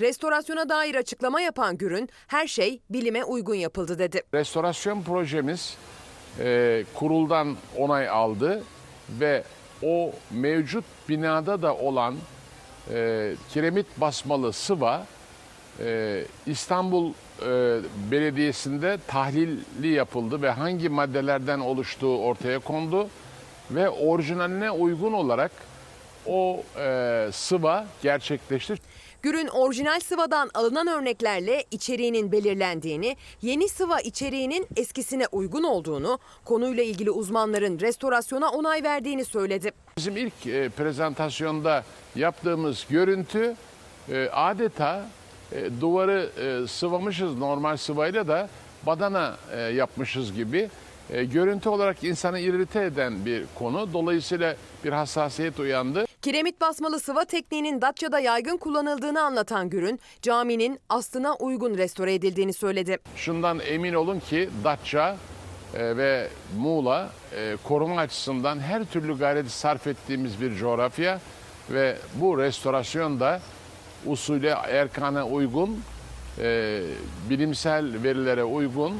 Restorasyona dair açıklama yapan Gürün, her şey bilime uygun yapıldı dedi. Restorasyon projemiz e, kuruldan onay aldı ve o mevcut binada da olan e, kiremit basmalı sıva e, İstanbul e, Belediyesi'nde tahlilli yapıldı ve hangi maddelerden oluştuğu ortaya kondu ve orijinaline uygun olarak o e, sıva gerçekleşti. Gürün orijinal sıvadan alınan örneklerle içeriğinin belirlendiğini, yeni sıva içeriğinin eskisine uygun olduğunu, konuyla ilgili uzmanların restorasyona onay verdiğini söyledi. Bizim ilk e, prezentasyonda yaptığımız görüntü e, adeta e, duvarı e, sıvamışız normal sıvayla da badana e, yapmışız gibi. E, görüntü olarak insanı irite eden bir konu. Dolayısıyla bir hassasiyet uyandı. Kiremit basmalı sıva tekniğinin Datça'da yaygın kullanıldığını anlatan Gürün, caminin aslına uygun restore edildiğini söyledi. Şundan emin olun ki Datça e, ve Muğla e, koruma açısından her türlü gayreti sarf ettiğimiz bir coğrafya ve bu restorasyon da usule, erkana uygun, e, bilimsel verilere uygun